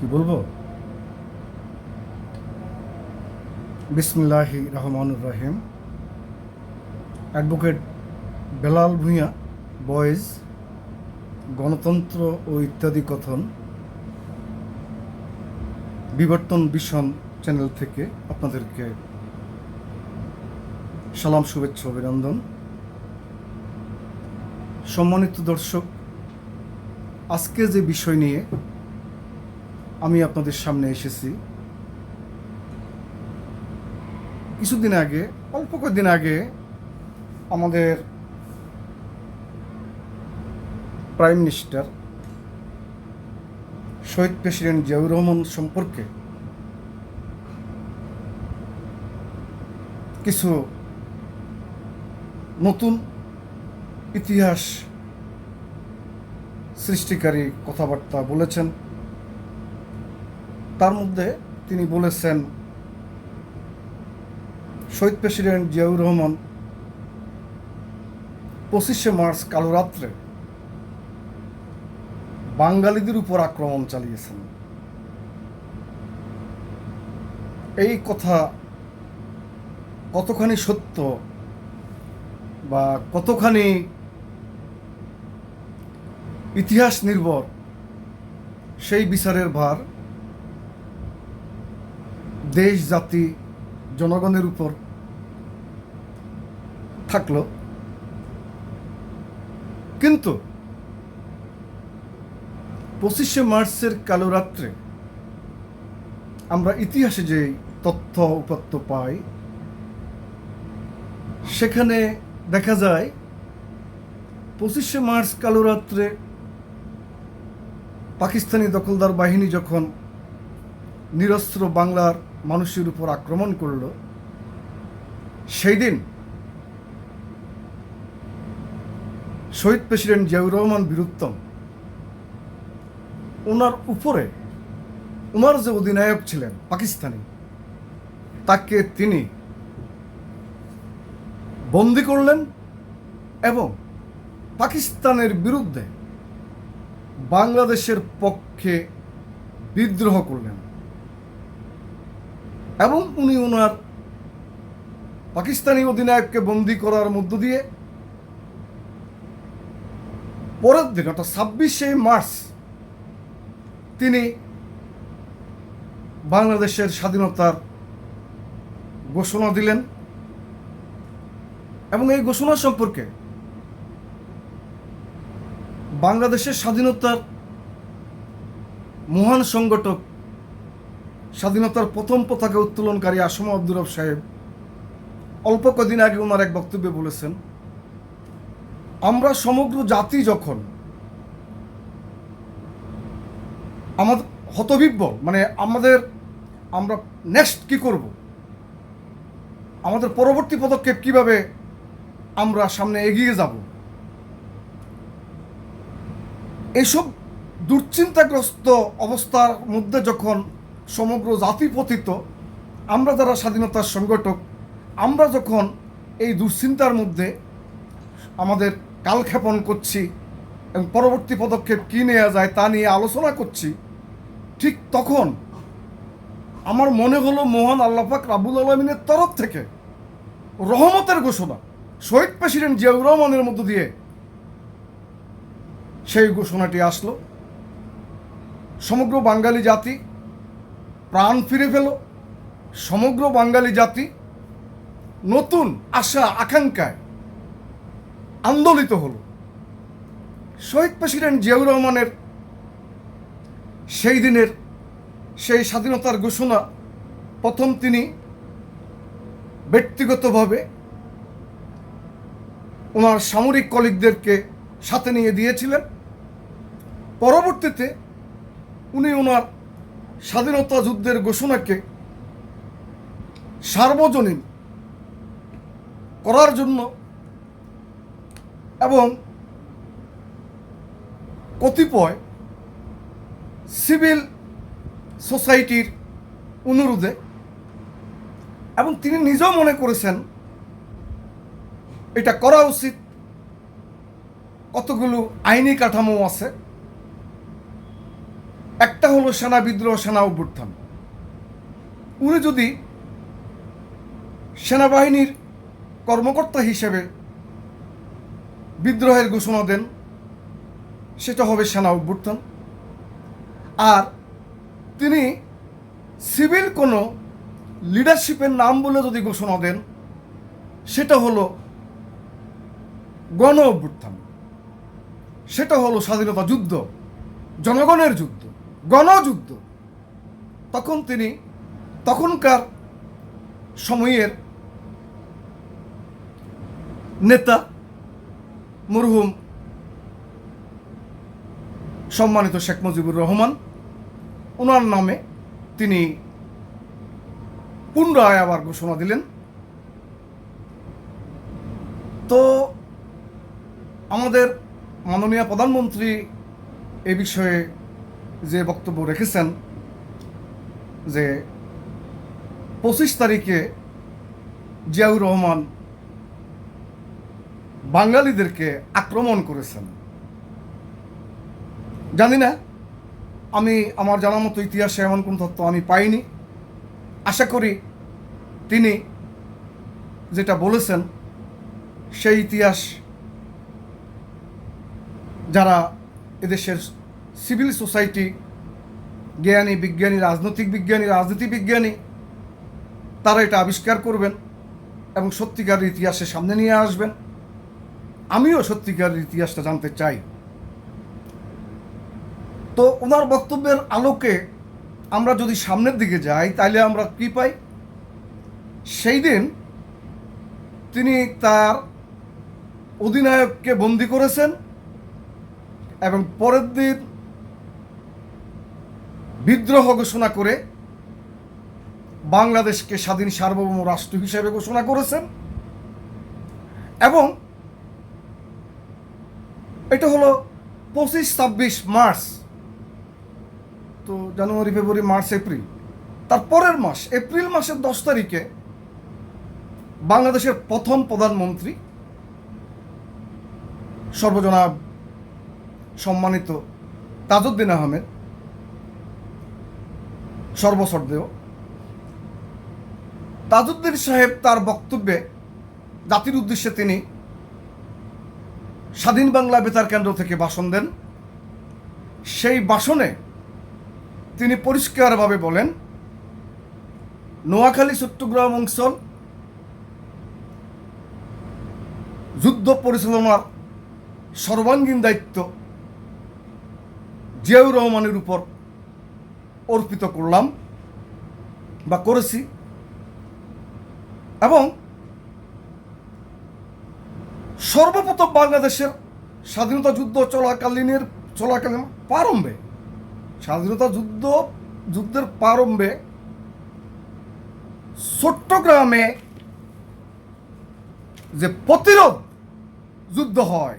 কি বলব? বিসমিল্লাহ রহমানুর রহিম। অ্যাডভোকেট বেলাল ভূঁইয়া, বয়েজ, গণতন্ত্র ও ইত্যাদি কথন, বিবর্তন ভীষণ চ্যানেল থেকে আপনাদেরকে সালাম, শুভেচ্ছা, অভিনন্দন। সম্মানিত দর্শক, আজকে যে বিষয় নিয়ে আমি আপনাদের সামনে এসেছি। কিছুদিন আগে, অল্প কয়েকদিন আগে আমাদের প্রাইম মিনিস্টার শহীদ প্রেসিডেন্ট জিয়াউর রহমান সম্পর্কে কিছু নতুন ইতিহাস সৃষ্টিকারী কথাবার্তা বলেছেন। তার মধ্যে তিনি বলেছেন, শহীদ প্রেসিডেন্ট জিয়াউর রহমান পঁচিশে মার্চ কালো রাত্রে বাঙালিদের উপর আক্রমণ চালিয়েছেন। এই কথা কতখানি সত্য বা কতখানি ইতিহাস নির্ভর, সেই বিচারের ভার দেশ, জাতি, জনগণের উপর থাকল। কিন্তু পঁচিশে মার্চের কালো রাত্রে আমরা ইতিহাসে যে তথ্য উপাত্ত পাই, সেখানে দেখা যায় পঁচিশে মার্চ কালো রাত্রে পাকিস্তানি দখলদার বাহিনী যখন নিরস্ত্র বাংলার মানুষের উপর আক্রমণ করল সেই দিন শহীদ প্রেসিডেন্ট জিয়াউর রহমান বীরুত্তম ওনার উপরে ওনার যে অধিনায়ক ছিলেন পাকিস্তানি, তাকে তিনি বন্দি করলেন এবং পাকিস্তানের বিরুদ্ধে বাংলাদেশের পক্ষে বিদ্রোহ করলেন। এবং উনি ওনার পাকিস্তানি অধিনায়ককে বন্দি করার মধ্য দিয়ে পরের দিন, অর্থাৎ ছাব্বিশে মার্চ, তিনি বাংলাদেশের স্বাধীনতার ঘোষণা দিলেন। এবং এই ঘোষণা সম্পর্কে বাংলাদেশের স্বাধীনতার মহান সংগঠক স্বাধীনতার প্রথম পতাকা উত্তোলনকারী আসম আব্দুর সাহেব অল্প কদিন আগে ওনার এক বক্তব্যে বলেছেন, আমরা সমগ্র জাতি যখন আমাদের হতবিব্বল মানে আমাদের, আমরা নেক্সট কি করব? আমাদের পরবর্তী পদক্ষেপ কীভাবে আমরা সামনে এগিয়ে যাব? এইসব দুশ্চিন্তাগ্রস্ত অবস্থার মধ্যে যখন সমগ্র জাতি পতিত, আমরা যারা স্বাধীনতার সংগঠক, আমরা যখন এই দুশ্চিন্তার মধ্যে আমাদের কালক্ষেপণ করছি এবং পরবর্তী পদক্ষেপ কী নেওয়া যায় তা নিয়ে আলোচনা করছি, ঠিক তখন আমার মনে হলো মোহন আল্লাপাক রাবুল আলমিনের তরফ থেকে রহমতের ঘোষণা, শহীদ প্রেসিডেন্ট জিয়াউর রহমানের মধ্য দিয়ে সেই ঘোষণাটি আসলো। সমগ্র বাঙালি জাতি প্রাণ ফিরে পেল। সমগ্র বাঙালি জাতি নতুন আশা, আকাঙ্ক্ষায় আন্দোলিত হলো। শহীদ প্রেসিডেন্ট জিয়াউর রহমানের সেই দিনের সেই স্বাধীনতার ঘোষণা প্রথম তিনি ব্যক্তিগতভাবে ওনার সামরিক কলিগদেরকে সাথে নিয়ে দিয়েছিলেন। পরবর্তীতে উনি ওনার স্বাধীনতা যুদ্ধের ঘোষণাকে সার্বজনীন করার জন্য এবং কতিপয় সিভিল সোসাইটির অনুরোধে এবং তিনি নিজেও মনে করেছেন এটা করা উচিত। কতগুলো আইনি কাঠামো আছে। একটা হলো সেনা বিদ্রোহ, সেনা অভ্যুত্থান। উনি যদি সেনাবাহিনীর কর্মকর্তা হিসেবে বিদ্রোহের ঘোষণা দেন, সেটা হবে সেনা অভ্যুত্থান। আর তিনি সিভিল কোনো লিডারশিপের নাম বলে যদি ঘোষণা দেন, সেটা হলো গণ অভ্যুত্থান। সেটা হলো স্বাধীনতা যুদ্ধ, জনগণের যুদ্ধ। গণযুদ্ধ। তখন তিনি, তখনকার সময়ের নেতা মরহুম সম্মানিত শেখ মুজিবুর রহমান ওনার নামে তিনি পুনরায় আবার ঘোষণা দিলেন। তো আমাদের মাননীয় প্রধানমন্ত্রী এ বিষয়ে যে বক্তব্য রেখেছেন যে পঁচিশ তারিখে জিয়াউর রহমান বাঙালিদেরকে আক্রমণ করেছেন। জানি না, আমি আমার জানার মতো ইতিহাসে এমন কোন তথ্য আমি পাইনি। আশা করি তিনি যেটা বলেছেন, সেই ইতিহাস যারা এদেশের সিভিল সোসাইটি জ্ঞানী বিজ্ঞানী, রাজনৈতিক বিজ্ঞানী, রাজনীতি বিজ্ঞানী, তারা এটা আবিষ্কার করবেন এবং সত্যিকার ইতিহাসে সামনে নিয়ে আসবেন। আমিও সত্যিকার ইতিহাসটা জানতে চাই। তো ওনার বক্তব্যের আলোকে আমরা যদি সামনের দিকে যাই তাহলে আমরা কি পাই? সেই দিন তিনি তার অধিনায়ককে বন্দি করেছেন এবং পরের দিন বিদ্রোহ ঘোষণা করে বাংলাদেশকে স্বাধীন সার্বভৌম রাষ্ট্র হিসেবে ঘোষণা করেছেন। এবং এটা হলো পঁচিশ ছাব্বিশ মার্চ, তো জানুয়ারি, ফেব্রুয়ারি, মার্চ, এপ্রিল। তার পরের মাস, এপ্রিল মাসের দশ তারিখে বাংলাদেশের প্রথম প্রধানমন্ত্রী সর্বজনা সম্মানিত তাজউদ্দিন আহমেদ সর্বসর্দেয় তাজউদ্দিন সাহেব তার বক্তব্যে জাতির উদ্দেশ্যে তিনি স্বাধীন বাংলা বেতার কেন্দ্র থেকে ভাষণ দেন। সেই ভাষণে তিনি পরিষ্কারভাবে বলেন, নোয়াখালী, চট্টগ্রাম অঞ্চল যুদ্ধ পরিচালনার সর্বাঙ্গীন দায়িত্ব জিয়াউর রহমানের উপর অর্পিত করলাম বা করেছি। এবং সর্বপ্রথম বাংলাদেশের স্বাধীনতা যুদ্ধ চলাকালীনের, চলাকালীন প্রারম্ভে, স্বাধীনতা যুদ্ধ, যুদ্ধের প্রারম্ভে চট্টগ্রামে যে প্রতিরোধ যুদ্ধ হয়,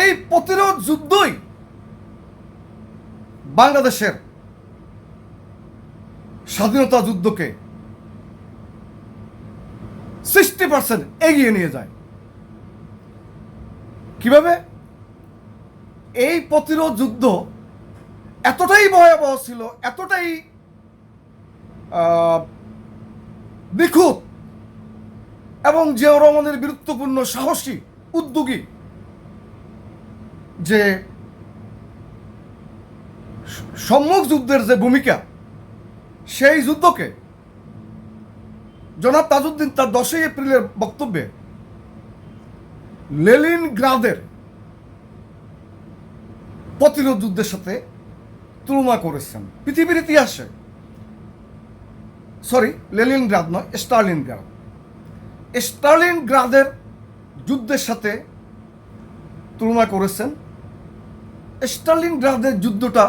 এই প্রতিরোধ যুদ্ধই বাংলাদেশের স্বাধীনতা যুদ্ধকে সিক্সটি পার্সেন্ট এগিয়ে নিয়ে যায়। কীভাবে? এই প্রতিরোধ যুদ্ধ এতটাই ভয়াবহ ছিল, এতটাই নিখুঁত এবং জিয়াউর রহমানের বীরত্বপূর্ণ সাহসী, উদ্যোগী যে সম্মুখ যুদ্ধের যে ভূমিকা, সেই যুদ্ধকে জনাব তাজউদ্দিন তার দশই এপ্রিলের বক্তব্যে লেলিন গ্রাদের প্রতিরোধ যুদ্ধের সাথে তুলনা করেছেন। পৃথিবীর ইতিহাসে সরি লেলিন গ্রাদ নয় স্টার্লিন গ্রাদ স্টার্লিন গ্রাদের যুদ্ধের সাথে তুলনা করেছেন। স্টার্লিন গ্রাদের যুদ্ধটা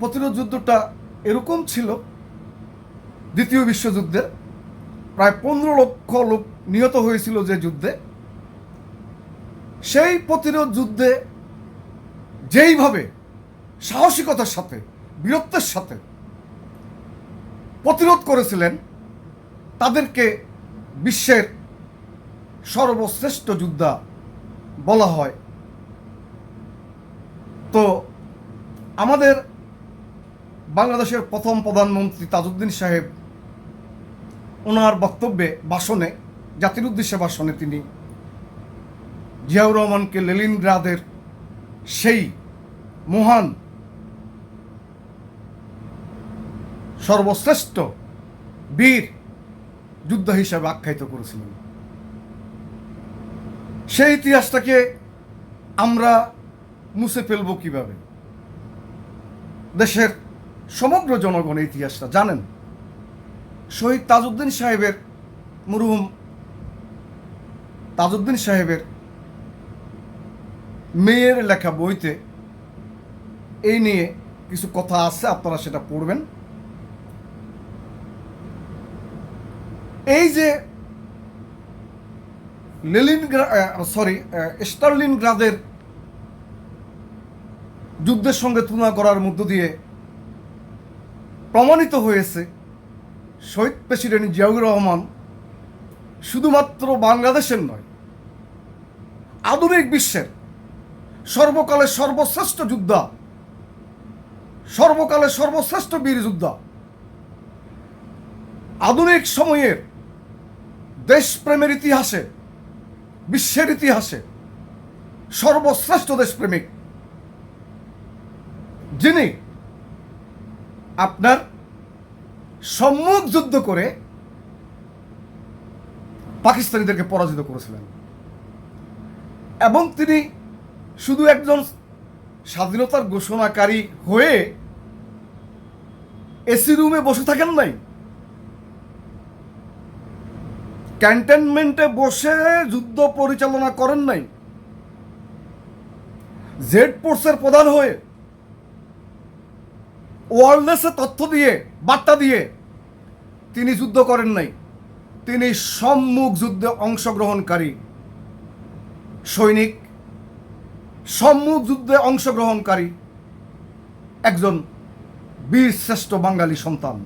প্রতিরোধ যুদ্ধটা এরকম ছিল দ্বিতীয় বিশ্বযুদ্ধে। প্রায় পনেরো লক্ষ লোক নিহত হয়েছিল যে যুদ্ধে। সেই প্রতিরোধ যুদ্ধে যেইভাবে সাহসিকতার সাথে, বীরত্বের সাথে প্রতিরোধ করেছিলেন, তাদেরকে বিশ্বের সর্বশ্রেষ্ঠ যোদ্ধা বলা হয়। তো আমাদের বাংলাদেশের প্রথম প্রধানমন্ত্রী তাজউদ্দিন সাহেব ওনার বক্তব্যে, ভাষণে, জাতির উদ্দেশ্যে ভাষণে তিনি জিয়াউর রহমানকে লেলিনগ্রাদের সেই মহান, সর্বশ্রেষ্ঠ বীর যুদ্ধ হিসাবে আখ্যায়িত করেছিলেন। সেই ইতিহাসটাকে আমরা মুছে ফেলব কীভাবে? দেশের সমগ্র জনগণ ইতিহাসটা জানেন। শহীদ তাজউদ্দিন সাহেবের মরহুম তাজউদ্দিন সাহেবের মেয়ের লেখা বইতে এই নিয়ে কিছু কথা আছে, আপনারা সেটা পড়বেন। এই যে লেলিন সরি স্টার্লিনগ্রাদের যুদ্ধের সঙ্গে তুলনা করার মধ্য দিয়ে প্রমাণিত হয়েছে শহীদ প্রেসিডেন্ট জিয়াউর রহমান শুধুমাত্র বাংলাদেশের নয়, আধুনিক বিশ্বের সর্বকালের সর্বশ্রেষ্ঠ যোদ্ধা, সর্বকালের সর্বশ্রেষ্ঠ বীর যোদ্ধা, আধুনিক সময়ের দেশপ্রেমের ইতিহাসে, বিশ্বের ইতিহাসে সর্বশ্রেষ্ঠ দেশপ্রেমিক, যিনি আপনার সম্মুখ যুদ্ধ করে পাকিস্তানিদেরকে পরাজিত করেছিলেন। এবং তিনি শুধু একজন স্বাধীনতার ঘোষণাকারী হয়ে এসি রুমে বসে থাকেন নাই। ক্যান্টনমেন্টে বসে যুদ্ধ পরিচালনা করেন নাই। জেড ফোর্সের প্রধান হয়ে ওয়ারলেসে তথ্য দিয়ে, বার্তা দিয়ে তিনি যুদ্ধ করেন নাই। তিনি সম্মুখ যুদ্ধে অংশগ্রহণকারী, সৈনিক, সম্মুখ যুদ্ধে অংশগ্রহণকারী একজন বীর শ্রেষ্ঠ বাঙালি সন্তান।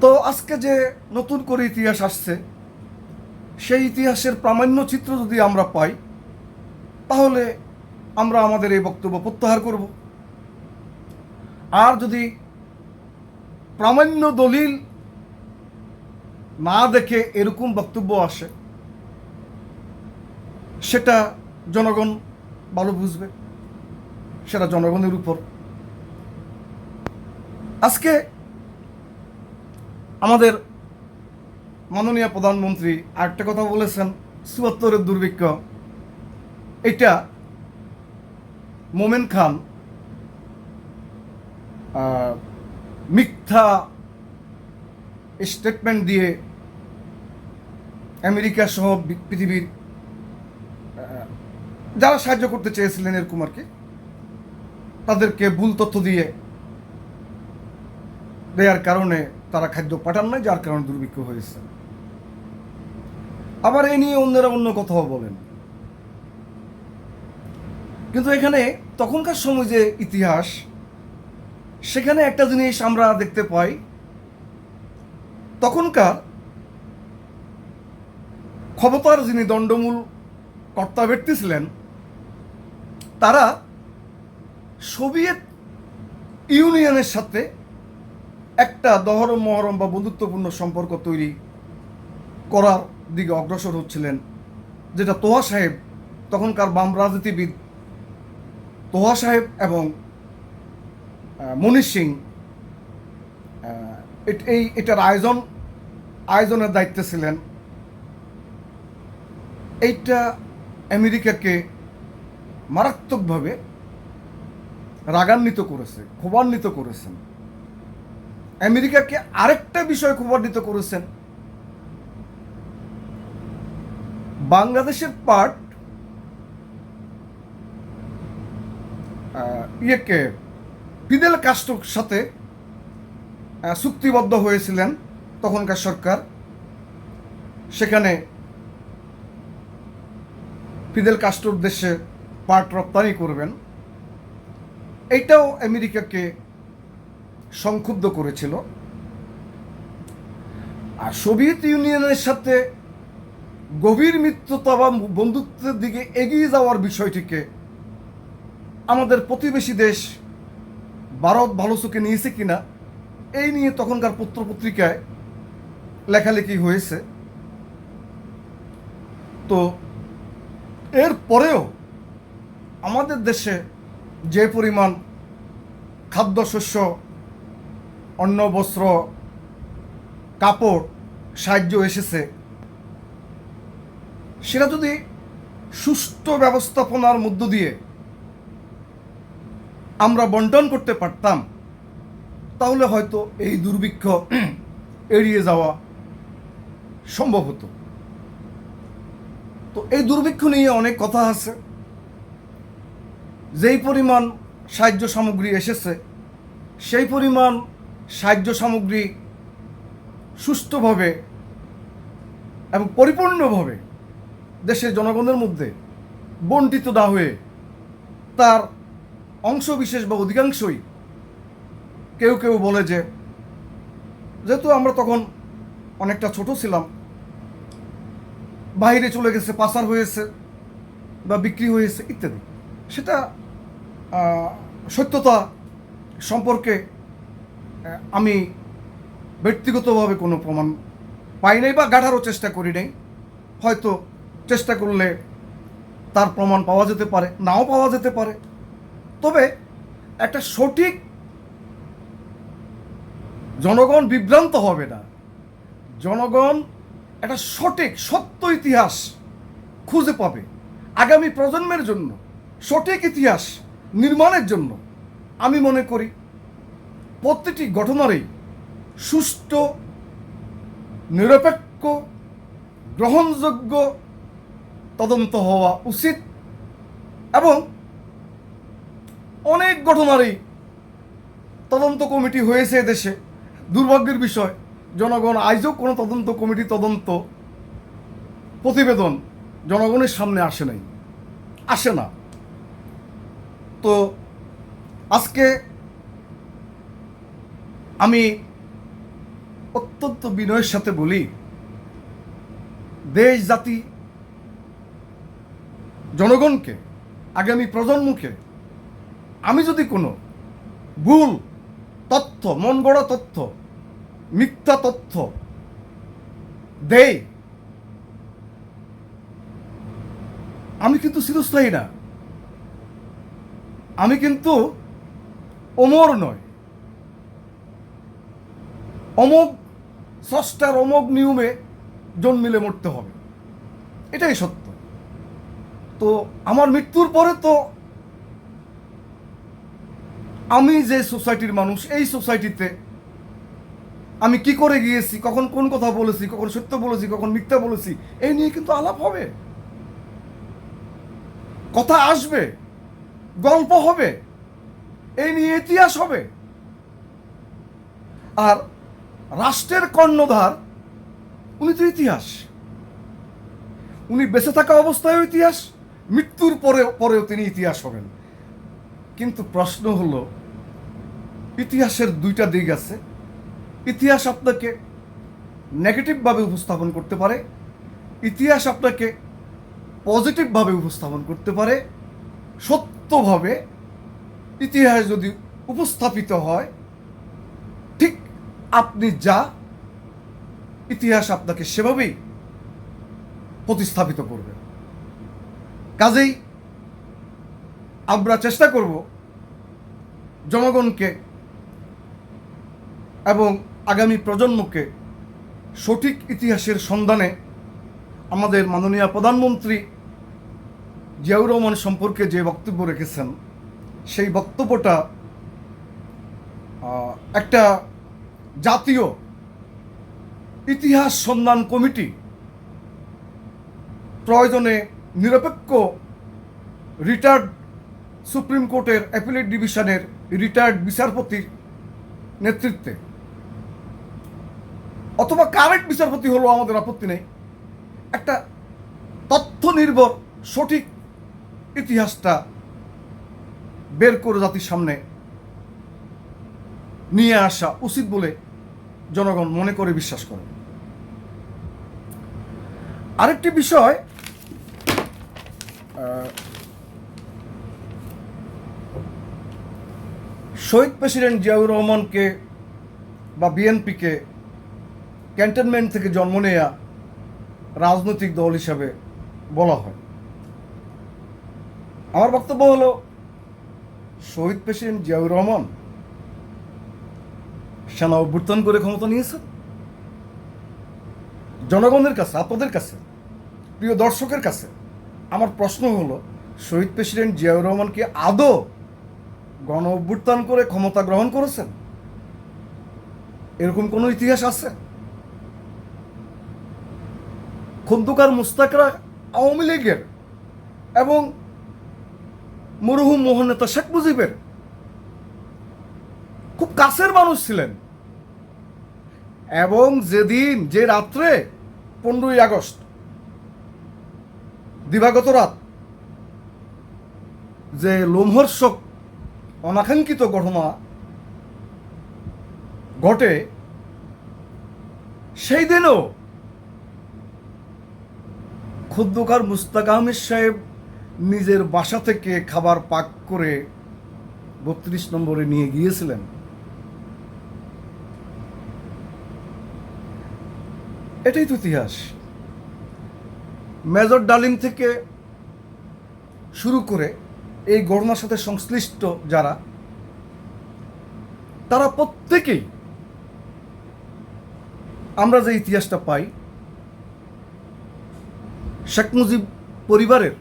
তো আজকে যে নতুন করে ইতিহাস আসছে, সেই ইতিহাসের প্রামাণ্য চিত্র যদি আমরা পাই, তাহলে আমরা আমাদের এই বক্তব্য প্রত্যাহার করব। আর যদি প্রামাণ্য দলিল না দেখে এরকম বক্তব্য আসে, সেটা জনগণ ভালো বুঝবে, সেটা জনগণের উপর। আজকে আমাদের মাননীয় প্রধানমন্ত্রী আরেকটা কথা বলেছেন, চুয়াত্তরের দুর্ভিক্ষ। এটা মোমেন খান মিথ্যা স্টেটমেন্ট দিয়ে আমেরিকা সহ পৃথিবীর যারা সাহায্য করতে চেয়েছিলেন এরকম আর কি, তাদেরকে ভুল তথ্য দিয়ে দেওয়ার কারণে তারা খাদ্য পাঠান নাই, যার কারণে দুর্ভিক্ষ হয়েছে। আবার এ নিয়ে অন্যরা অন্য কথাও বলেন। কিন্তু এখানে তখনকার সময় যে ইতিহাস সেখানে একটা জিনিস আমরা দেখতে পাই। তখনকার ক্ষমতার যিনি দণ্ডমূল কর্তা ব্যক্তি ছিলেন, তারা সোভিয়েত ইউনিয়নের সাথে একটা দহরম মহরম বা বন্ধুত্বপূর্ণ সম্পর্ক তৈরি করার দিকে অগ্রসর হচ্ছিলেন, যেটা তোহা সাহেব, তখনকার বাম রাজনীতিবিদ তোহা সাহেব এবং মনীষ সিং এই এটার আয়োজন, আয়োজনের দায়িত্বে ছিলেন। এইটা আমেরিকাকে মারাত্মকভাবে রাগান্বিত করেছে, ক্ষোভান্বিত করেছেন। আমেরিকাকে আরেকটা বিষয় ক্ষোভান্বিত করেছেন। বাংলাদেশের পার্ট ইয়েকে ফিদেল কাস্টোর সাথে চুক্তিবদ্ধ হয়েছিলেন তখনকার সরকার। সেখানে ফিদেল কাস্টোর দেশে পাট রপ্তানি করবেন। এইটাও আমেরিকাকে সংক্ষুব্ধ করেছিল। আর সোভিয়েত ইউনিয়নের সাথে গভীর মিত্রতা বা বন্ধুত্বের দিকে এগিয়ে যাওয়ার বিষয়টিকে আমাদের প্রতিবেশী দেশ ভারত ভালো চোখে নিয়েছে কিনা, এই নিয়ে তখনকার পত্রপত্রিকায় লেখালেখি হয়েছে। তো এর পরেও আমাদের দেশে যে পরিমাণ খাদ্যশস্য, অন্ন, বস্ত্র, কাপড়, সাহায্য এসেছে, সেটা যদি সুষ্ঠু ব্যবস্থাপনার মধ্য দিয়ে আমরা বন্টন করতে পারতাম, তাহলে হয়তো এই দুর্ভিক্ষ এড়িয়ে যাওয়া সম্ভব হতো। তো এই দুর্ভিক্ষ নিয়ে অনেক কথা আছে। যেই পরিমাণ সাহায্য সামগ্রী এসেছে, সেই পরিমাণ সাহায্য সামগ্রী সুষ্ঠুভাবে এবং পরিপূর্ণভাবে দেশের জনগণের মধ্যে বন্টিত না হয়ে তার অংশ বিশেষ বা অধিকাংশই কেউ কেউ বলে যে, যেহেতু আমরা তখন অনেকটা ছোট ছিলাম, বাইরে চলে গেছে, পাচার হয়েছে বা বিক্রি হয়েছে ইত্যাদি। সেটা সত্যতা সম্পর্কে আমি ব্যক্তিগতভাবে কোনো প্রমাণ পাই নাই বা গাঠারও চেষ্টা করি নাই। হয়তো চেষ্টা করলে তার প্রমাণ পাওয়া যেতে পারে, নাও পাওয়া যেতে পারে। তবে একটা সঠিক জনগণ বিভ্রান্ত হবে না। জনগণ একটা সঠিক, সত্য ইতিহাস খুঁজে পাবে। আগামী প্রজন্মের জন্য, সঠিক ইতিহাস নির্মাণের জন্য আমি মনে করি প্রতিটি ঘটনারই সুষ্ঠু, নিরপেক্ষ, গ্রহণযোগ্য তদন্ত হওয়া উচিত এবং অনেক ঘটনারই তদন্ত কমিটি হয়েছে দেশে। দুর্ভাগ্যের বিষয়, জনগণ আজও কোনো তদন্ত কমিটি তদন্ত প্রতিবেদন জনগণের সামনে আসে নাই। আসে না। তো আজকে আমি অত্যন্ত বিনয়ের সাথে বলি, দেশ জাতি জনগণকে, আগামী প্রজন্মকে আমি যদি কোনো ভুল তথ্য, মন গড়া তথ্য, মিথ্যা তথ্য দেই, আমি কিন্তু চিরস্থায়ী না। আমি কিন্তু অমর নয় অমোঘ স্রষ্টার অমোঘ নিয়মে জন্মিলে মরতে হবে। এটাই সত্য। তো আমার মৃত্যুর পরে তো আমি যে সোসাইটির মানুষ, এই সোসাইটিতে আমি কি করে গিয়েছি, কখন কোন কথা বলেছি, কখন সত্য বলেছি, কখন মিথ্যা বলেছি, এই নিয়ে কিন্তু আলাপ হবে। কথা আসবে, গল্প হবে, এই নিয়ে ইতিহাস হবে। আর রাষ্ট্রের কর্ণধার, উনি তো ইতিহাস। উনি বেঁচে থাকা অবস্থায়ও ইতিহাস, মৃত্যুর পরে পরেও তিনি ইতিহাস হবেন। কিন্তু প্রশ্ন হলো, ইতিহাসের দুইটা দিক আছে। ইতিহাস আপনাকে নেগেটিভভাবে উপস্থাপন করতে পারে, ইতিহাস আপনাকে পজিটিভভাবে উপস্থাপন করতে পারে। সত্যভাবে ইতিহাস যদি উপস্থাপিত হয়, ঠিক আপনি যা ইতিহাস আপনাকে সেভাবেই প্রতিস্থাপিত করবে। কাজেই আমরা চেষ্টা করব জনগণকে এবং আগামী প্রজন্মকে সঠিক ইতিহাসের সন্ধানে আমাদের মাননীয় প্রধানমন্ত্রী জিয়াউর রহমান সম্পর্কে যে বক্তব্য রেখেছেন, সেই বক্তব্যটা একটা জাতীয় ইতিহাস সন্ধান কমিটি প্রয়োজনে নিরপেক্ষ রিটায়ার্ড সুপ্রিম কোর্টের অ্যাপিলেট ডিভিশনের রিটায়ার্ড বিচারপতির নেতৃত্বে। অথবা কারেন্ট বিচারপতি হলো আমাদের আপত্তি নেই। একটা তথ্য নির্ভর সঠিক ইতিহাসটা বের করে জাতির সামনে নিয়ে আসা উচিত বলে জনগণ মনে করে বিশ্বাস করে। আরেকটি বিষয় শহীদ প্রেসিডেন্ট জিয়াউর রহমানকে বা বিএনপিকে ক্যান্টনমেন্ট থেকে জন্ম নেয়া রাজনৈতিক দল হিসাবে বলা হয়। আমার বক্তব্য হলো, শহীদ প্রেসিডেন্ট জিয়াউর রহমান সেনা অভ্যুত্থান করে ক্ষমতা নিয়েছেন। জনগণের কাছে, আপনাদের কাছে, প্রিয় দর্শকের কাছে আমার প্রশ্ন হলো, শহীদ প্রেসিডেন্ট জিয়াউর রহমান কি আদৌ গণ অভ্যুত্থান করে ক্ষমতা গ্রহণ করেছেন? এরকম কোনো ইতিহাস আছে? খন্দকার মুস্তাকরা আওয়ামী লীগের এবং মরহুম মোহন নেতা শেখ মুজিবের খুব কাছের মানুষ ছিলেন। এবং যেদিন, যে রাত্রে পনেরোই আগস্ট, দিবাগত রাত, যে লোমহর্ষক অনাকাঙ্ক্ষিত ঘটনা ঘটে সেই দিনও খুদ্দুকার মুস্তাক আহমেদ সাহেব নিজের বাসা থেকে খাবার পাক করে বত্রিশ নম্বরে নিয়ে গিয়েছিলেন। এটাই তো ইতিহাস। মেজর ডালিম থেকে শুরু করে এই ঘটনার সাথে সংশ্লিষ্ট যারা, তারা প্রত্যেকেই আমরা যে ইতিহাসটা পাই, শেখ মুজিব পরিবারের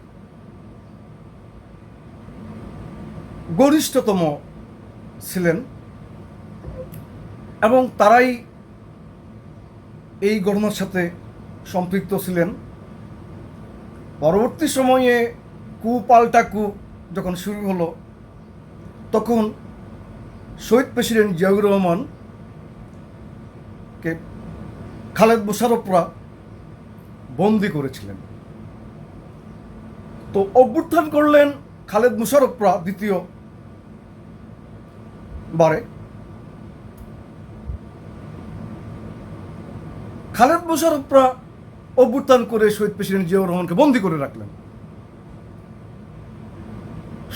গরিষ্ঠতম ছিলেন এবং তারাই এই ঘটনার সাথে সম্পৃক্ত ছিলেন। পরবর্তী সময়ে কু পাল্টা কু যখন শুরু হলো, তখন শহীদ প্রেসিডেন্ট জিয়াউর রহমান কে খালেদ মোশারফরা বন্দি করেছিলেন। তো অভ্যুত্থান করলেন খালেদ মুশারফরা দ্বিতীয় বারে। খালেদ মুশারফরা অভ্যুত্থান করে শহীদ প্রেসিডেন্ট জিয়াউর রহমানকে বন্দি করে রাখলেন।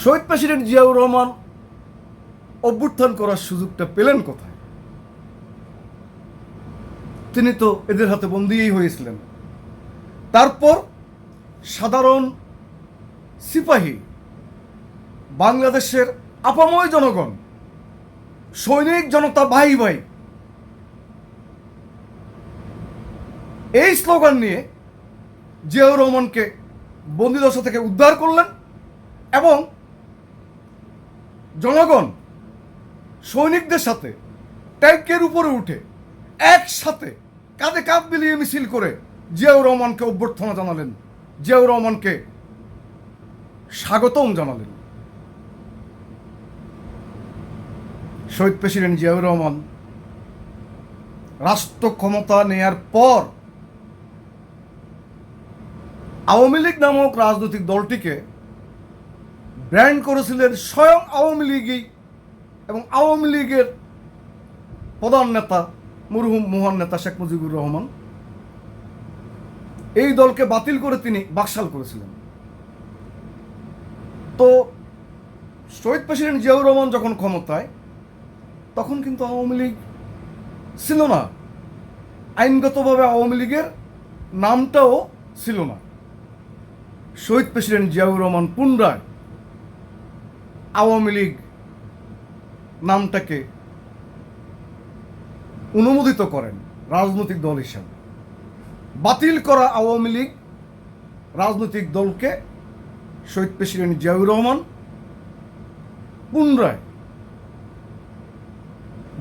শহীদ প্রেসিডেন্ট জিয়াউর রহমান অভ্যুত্থান করার সুযোগটা পেলেন কোথায়? তিনি তো এদের হাতে বন্দিই হয়েছিলেন। তারপর সাধারণ সিপাহী বাংলাদেশের আপাময় জনগণ, সৈনিক জনতা ভাই ভাই, এই স্লোগান নিয়ে জিয়াউর রহমানকে বন্দিদশা থেকে উদ্ধার করলেন এবং জনগণ সৈনিকদের সাথে ট্যাঙ্কের উপরে উঠে একসাথে কাঁধে কাঁধ মিলিয়ে মিছিল করে জিয়াউর রহমানকে অভ্যর্থনা জানালেন। জিয়াউর রহমানকে স্বাগতম জানালেন। শহীদ প্রেসিডেন্ট জিয়াউর রহমান রাষ্ট্র ক্ষমতা নেয়ার পর আওয়ামী লীগ নামক রাজনৈতিক দলটিকে ব্র্যান্ড করেছিলেন স্বয়ং আওয়ামী লীগই এবং আওয়ামী লীগের প্রধান নেতা, মরহুম মোহন নেতা শেখ মুজিবুর রহমান। এই দলকে বাতিল করে তিনি বাকশাল করেছিলেন। তো শহীদ প্রেসিডেন্ট জিয়াউর রহমান যখন ক্ষমতায়, তখন কিন্তু আওয়ামী লীগ ছিল না। আইনগতভাবে আওয়ামী লীগের নামটাও ছিল না। শহীদ প্রেসিডেন্ট জিয়াউর রহমান পুনরায় আওয়ামী লীগ নামটাকে অনুমোদিত করেন রাজনৈতিক দল হিসাবে। বাতিল করা আওয়ামী লীগ রাজনৈতিক দলকে শহীদ প্রেসিডেন্ট জিয়াউর রহমান পুনরায়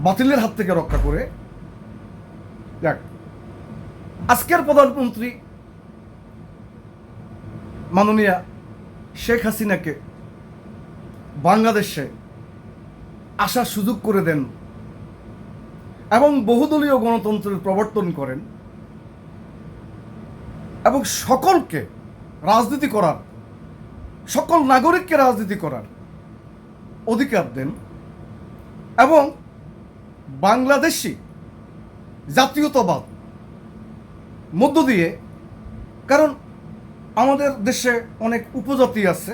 বাতিলের হাত থেকে রক্ষা করে যাক। আজকের প্রধানমন্ত্রী মাননীয়া শেখ হাসিনাকে বাংলাদেশে আসার সুযোগ করে দেন এবং বহুদলীয় গণতন্ত্রের প্রবর্তন করেন এবং সকলকে রাজনীতি করার, সকল নাগরিককে রাজনীতি করার অধিকার দেন এবং বাংলাদেশি জাতীয়তাবাদ মধ্য দিয়ে, কারণ আমাদের দেশে অনেক উপজাতি আছে,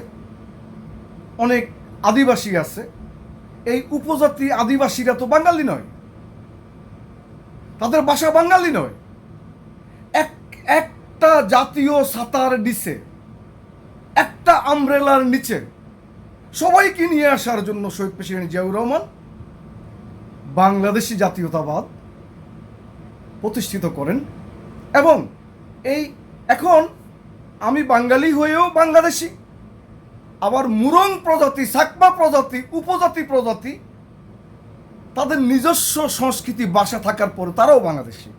অনেক আদিবাসী আছে। এই উপজাতি আদিবাসীরা তো বাঙালি নয়। তাদের ভাষা বাঙালি নয়। এক, একটা জাতীয় সাতার নিচে, একটা আমব্রেলার নিচে সবাইকে নিয়ে আসার জন্য শহীদ প্রেসিডেন্ট জিয়াউর রহমান বাংলাদেশি জাতীয়তাবাদ প্রতিষ্ঠিত করেন এবং এই, এখন আমি বাঙালি হয়েও বাংলাদেশি। আবার মুরং প্রজাতি, সাকমা প্রজাতি, উপজাতি প্রজাতি, তাদের নিজস্ব সংস্কৃতি, বাসা থাকার পরে তারাও বাংলাদেশি।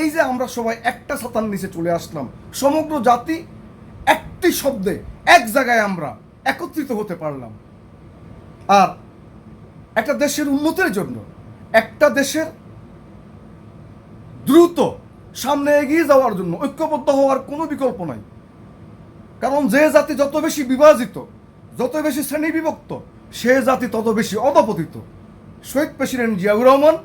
এই যে আমরা সবাই একটা ছাতার নিচে চলে আসলাম, সমগ্র জাতি একটি শব্দে, এক জায়গায় আমরা একত্রিত হতে পারলাম। আর একটা দেশের উন্নতির জন্য, একটা দেশের দ্রুত সামনে এগিয়ে যাওয়ার জন্য ঐক্যবদ্ধ হওয়ার কোনো বিকল্প নাই। কারণ যে জাতি যত বেশি বিভাজিত যত বেশি শ্রেণি বিভক্ত, সে জাতি তত বেশি অধপতিত। শহীদ প্রেসিডেন্ট জিয়াউর রহমান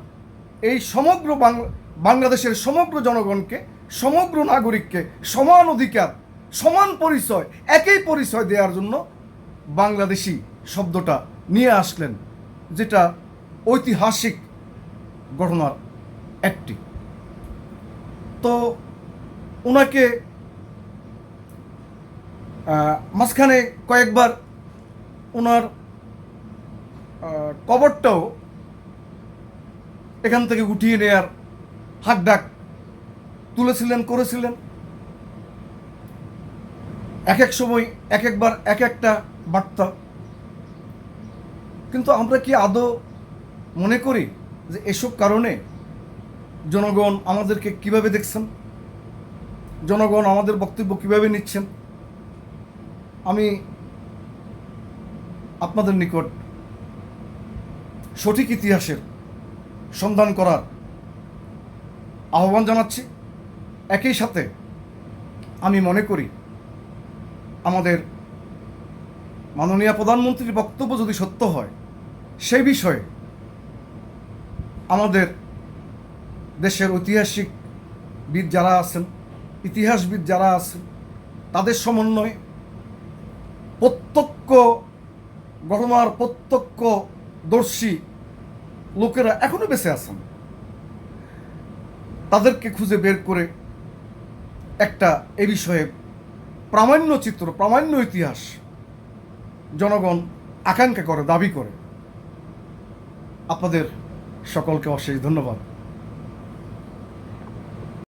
এই সমগ্র বাংলা- বাংলাদেশের সমগ্র জনগণকে, সমগ্র নাগরিককে সমান অধিকার, সমান পরিচয়, একই পরিচয় দেওয়ার জন্য বাংলাদেশি শব্দটা নিয়ে আসলেন, যেটা ঐতিহাসিক ঘটনার একটি। তো ওনাকে মাঝখানে কয়েকবার ওনার কবরটাও এখান থেকে উঠিয়ে নেয়ার হাক ডাক তুলেছিলেন, করেছিলেন। এক এক সময় এক একবার এক একটা বার্তা। কিন্তু আমরা কি আদৌ মনে করি যে এসব কারণে জনগণ আমাদেরকে কীভাবে দেখছেন? জনগণ আমাদের বক্তব্য কীভাবে নিচ্ছেন? আমি আপনাদের নিকট সঠিক ইতিহাসের সন্ধান করার আহ্বান জানাচ্ছি। একই সাথে আমি মনে করি আমাদের মাননীয় প্রধানমন্ত্রীর বক্তব্য যদি সত্য হয়, সেই বিষয়ে আমাদের দেশের ঐতিহাসিক বিদ যারা আছেন, ইতিহাসবিদ যারা আছেন, তাদের সমন্বয়ে প্রত্যক্ষ ঘটনার প্রত্যক্ষদর্শী লোকেরা এখনও বেঁচে আছেন। তাদেরকে খুঁজে বের করে একটা এ বিষয়ে প্রামাণ্য চিত্র, প্রামাণ্য ইতিহাস জনগণ আকাঙ্ক্ষা করে, দাবি করে। আপনাদের সকলকে অশেষ ধন্যবাদ।